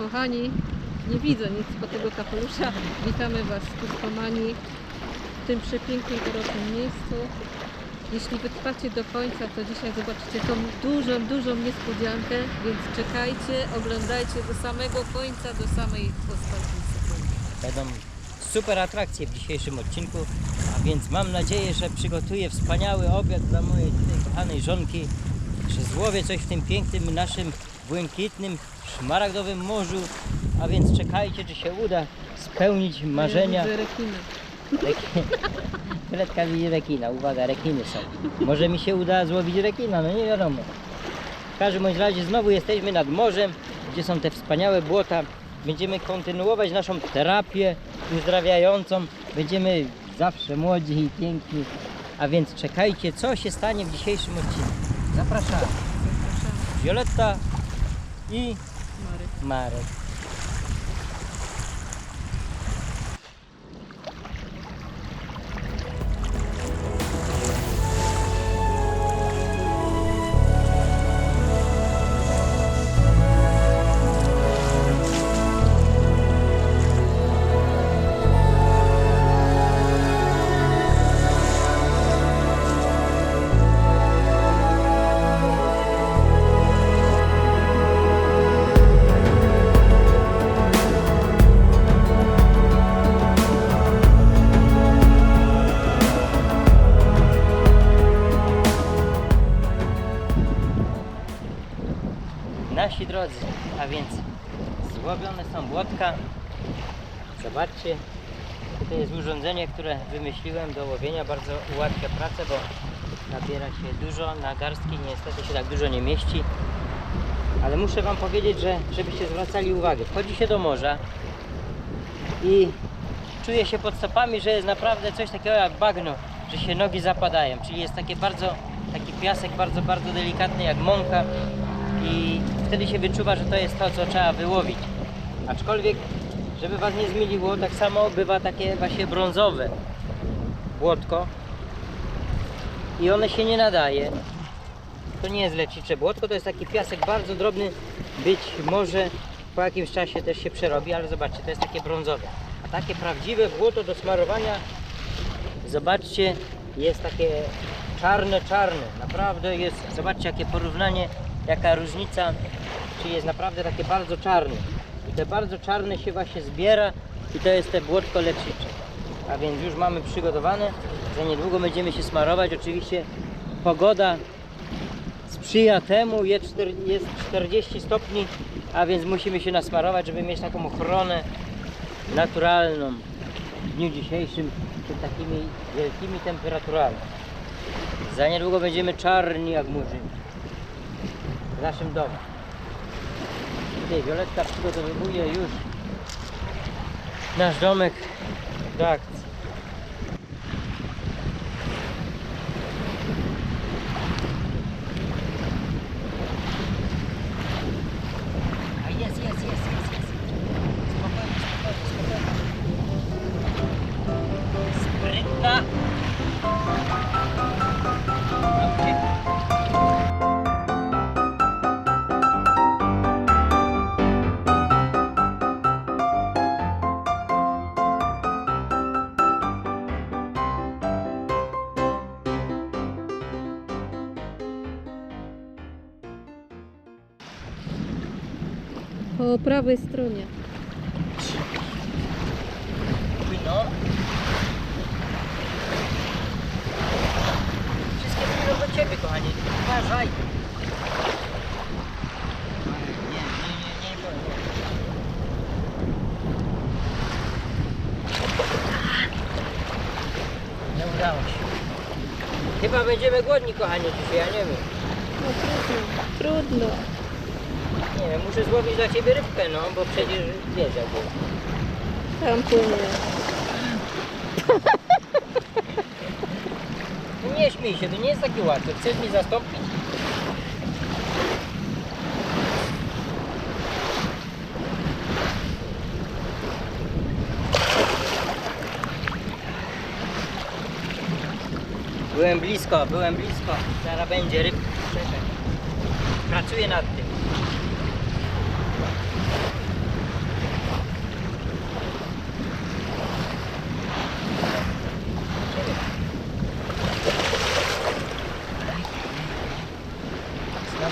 kochani, nie widzę nic po tego kapelusza. Witamy Was w Tuskomanii, w tym przepięknym, gorącym miejscu. Jeśli wytrwacie do końca, to dzisiaj zobaczycie tą dużą, dużą niespodziankę, więc czekajcie, oglądajcie do samego końca, do samej ostatniej sekundy. Będą super atrakcje w dzisiejszym odcinku, a więc mam nadzieję, że przygotuję wspaniały obiad dla mojej tutaj kochanej żonki, że złowię coś w tym pięknym naszym błękitnym, szmaragdowym morzu, a więc czekajcie, czy się uda spełnić marzenia. Ja rekiny. Reki... Fredka widzi rekina, uwaga, rekiny są. Może mi się uda złowić rekina, no nie wiadomo. W każdym bądź razie znowu jesteśmy nad morzem, gdzie są te wspaniałe błota. Będziemy kontynuować naszą terapię uzdrawiającą. Będziemy zawsze młodzi i piękni. A więc czekajcie, co się stanie w dzisiejszym odcinku. Zapraszam. Zapraszamy, Violetta i Marek. Marek. Zobaczcie, tutaj jest urządzenie, które wymyśliłem do łowienia. Bardzo ułatwia pracę, bo nabiera się dużo na garstki. Niestety się tak dużo nie mieści. Ale muszę Wam powiedzieć, że żebyście zwracali uwagę. Wchodzi się do morza i czuje się pod stopami, że jest naprawdę coś takiego jak bagno, że się nogi zapadają. Czyli jest takie bardzo, taki piasek bardzo, bardzo delikatny jak mąka i wtedy się wyczuwa, że to jest to, co trzeba wyłowić. Aczkolwiek, żeby Was nie zmyliło, tak samo bywa takie właśnie brązowe błotko i one się nie nadaje. To nie jest lecznicze błotko, to jest taki piasek bardzo drobny, być może po jakimś czasie też się przerobi, ale zobaczcie, to jest takie brązowe. A takie prawdziwe błoto do smarowania, zobaczcie, jest takie czarne, czarne. Naprawdę jest, zobaczcie jakie porównanie, jaka różnica, czyli jest naprawdę takie bardzo czarne. I te bardzo czarne się właśnie zbiera i to jest te błotko lecznicze. A więc już mamy przygotowane, za niedługo będziemy się smarować. Oczywiście pogoda sprzyja temu, jest czter- jest 40 stopni, a więc musimy się nasmarować, żeby mieć taką ochronę naturalną w dniu dzisiejszym przed takimi wielkimi temperaturami. Za niedługo będziemy czarni jak murzyni w naszym domu. Tutaj Violetka przygotowuje już nasz domek do akcji. Prawej stronie. Wszystkie płyną do Ciebie, kochanie. Uważaj. Udało się. Chyba będziemy głodni, kochanie, dzisiaj, ja nie wiem. No trudno, trudno. Nie muszę złowić dla Ciebie rybkę, no, bo przecież wiesz jak. Tam płynie. No nie śmiej się, to nie jest takie łatwe. Chcesz mi zastąpić? Byłem blisko, byłem blisko. Zaraz będzie ryb. Czekaj. Pracuję nad tym.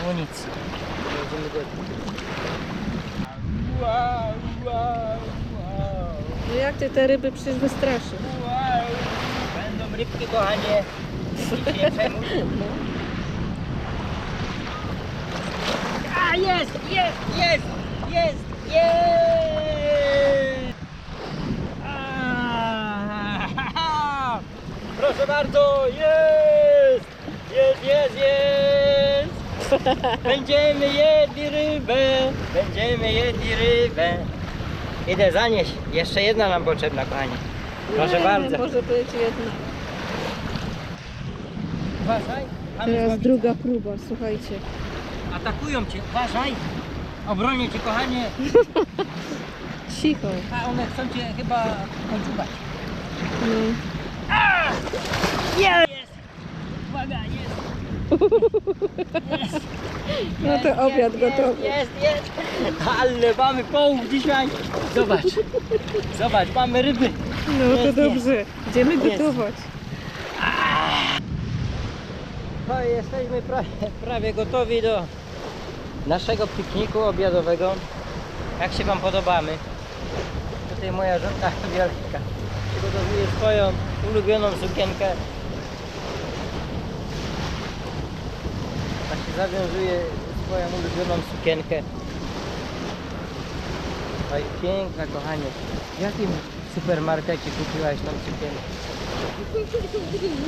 amunicji. Jedziemy do... Wow, wow, wow, No jak ty te ryby przecież wystraszysz? wow. Będą rybki, kochanie. A jest, jest, jest, jest, jest! Proszę bardzo, jest! Jest, jest, jest! Będziemy jedli rybę, będziemy jedli rybę. Idę zanieść, jeszcze jedna nam potrzebna, kochani. Proszę Nie, bardzo. Może być jedna. Uważaj, mamy Teraz druga próba, słuchajcie. Atakują cię, uważaj! Obronię cię, kochanie. Cicho. A one chcą cię chyba podziubać. No. Jest! Uwaga, jest! No to Jest, obiad jest, gotowy. Jest, jest! Ale mamy połów dzisiaj! Zobacz! Zobacz, mamy ryby! No to Jest, dobrze. Idziemy Jest. gotować. No i jesteśmy prawie, prawie gotowi do naszego pikniku obiadowego. Jak się Wam podobamy? Tutaj moja żona Wiolka przygotowuje swoją ulubioną sukienkę. Właśnie zawiązuje swoją ulubioną sukienkę. Oj, piękna kochanie. W jakim supermarkecie kupiłaś tą sukienkę?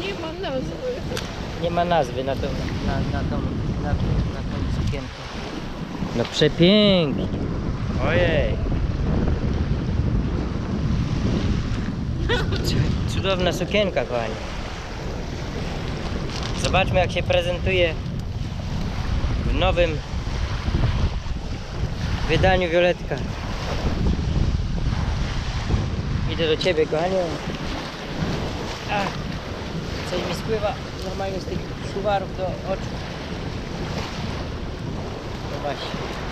Nie ma nazwy. Nie ma nazwy na tą, na, na tą, na, na tą sukienkę. No przepięknie. Ojej. Cu- Cudowna sukienka, kochani. Zobaczmy, jak się prezentuje nowym wydaniu Violetka. Idę do ciebie, kochanie. Coś mi spływa normalnie z tych szuwarów do oczu. No właśnie.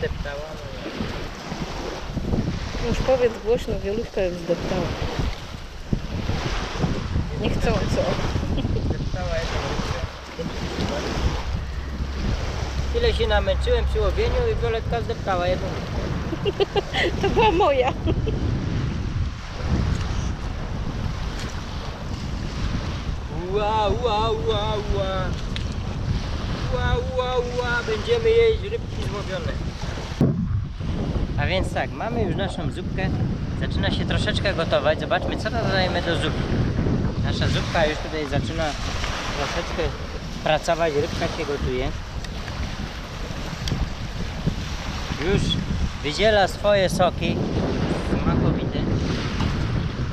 Zdeptała. No Już powiedz głośno, Wioluszka ją zdeptała. Niechcąco. Zdeptała jedną rybkę. Tyle się namęczyłem przy łowieniu i Violetka zdeptała jedną. To była moja. Ła, ła, ła, ła. Ła, ła, ła. Będziemy jeść rybki złowione. A więc tak, mamy już naszą zupkę. Zaczyna się troszeczkę gotować. Zobaczmy, co dodajemy do zupy. Nasza zupka już tutaj zaczyna troszeczkę pracować. Rybka się gotuje. Już wydziela swoje soki smakowite.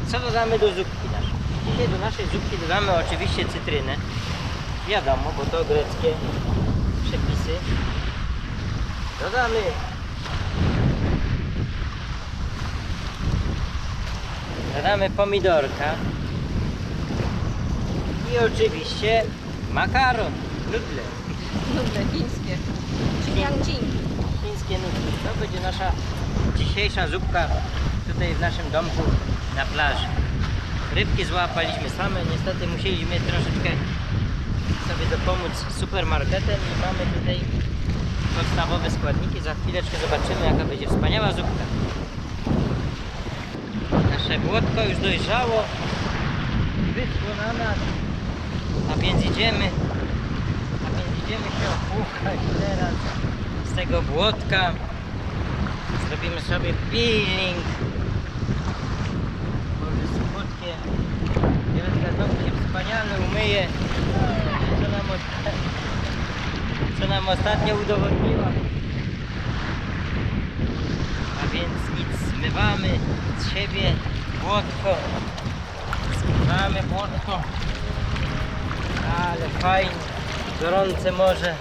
Co dodamy do zupki naszej? Dzisiaj do naszej zupki dodamy oczywiście cytrynę. Wiadomo, bo to greckie przepisy. Dodamy Dodamy pomidorka. I oczywiście makaron, nudle. Nudle chińskie. Chińskie nudle. To będzie nasza dzisiejsza zupka tutaj w naszym domku na plaży. Rybki złapaliśmy same, niestety musieliśmy troszeczkę sobie dopomóc z supermarketem i mamy tutaj podstawowe składniki. Za chwileczkę zobaczymy jaka będzie wspaniała zupka. Nasze błotko już dojrzało, wyschło na nas, a więc idziemy, a więc Idziemy się opłukać teraz z tego błotka. Zrobimy sobie peeling. Może słodkie. Się wspaniale umyje. Co nam, co nam ostatnio udowodniła. A więc zmywamy z siebie błotko. Zmywamy błotko. Ale fajnie, gorące morze.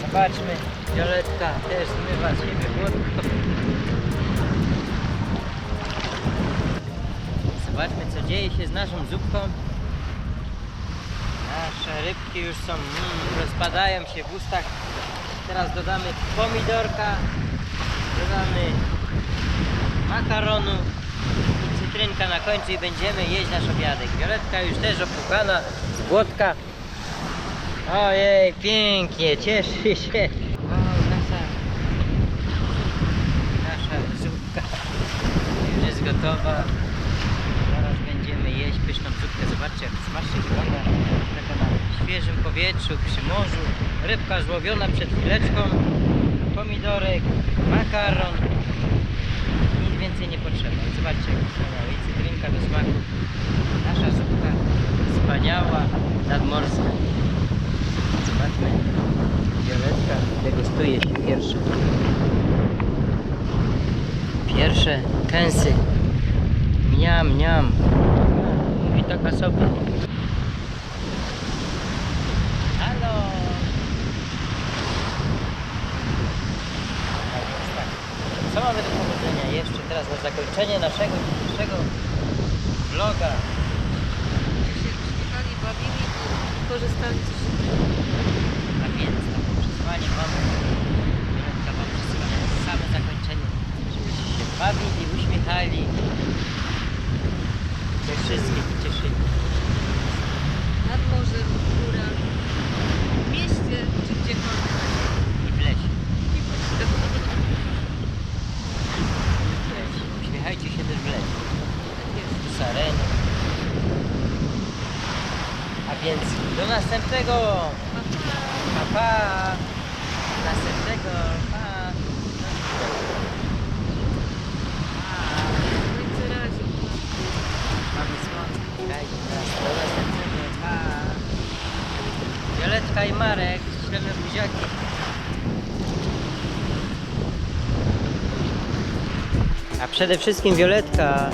Zobaczmy, Violetka też zmywa z siebie błotko. Zobaczmy co dzieje się z naszą zupką. Nasze rybki już są, mm, rozpadają się w ustach. Teraz dodamy pomidorka, makaronu i cytrynka na końcu i będziemy jeść nasz obiadek. Violetka już też opłukana z błotka. Ojej, pięknie, cieszy się. Nasza, nasza zupka już jest gotowa. Zaraz będziemy jeść pyszną zupkę. Zobaczcie, jak smacznie wygląda. Taka na świeżym powietrzu, przy morzu. Rybka złowiona przed chwileczką. Pomidorek, makaron. Więcej nie potrzeba. Zobaczcie, jak. I cytrynka do smaku. Nasza zupka wspaniała, nadmorska. Zobaczmy. Violetka degustuje się pierwsze. Pierwsze kęsy. Mniam, mniam. Mówi taka sobie. Halo. Tak jest, tak. Co mamy do powiedzenia jeszcze teraz na zakończenie naszego dzisiejszego vloga? się uśmiechali, bawili i korzystali z życia. A więc taką przesłanie mamy. Violetka wam przesyła same zakończenie. Żebyście się bawili, uśmiechali. We wszystkich cieszyli. Nad morzem, w górach, w mieście czy gdziekolwiek. I w lesie. I po prostu. Uśmiechajcie się też w lesie. Tak jest. z areny. A więc do następnego. Pa, pa. Następnego. Pa. Pa. Słońce razi. Mamy słońce. Dajcie nas. Do następnego. Pa. Violetka i Marek. Ślemy buziaki. A przede wszystkim Violetka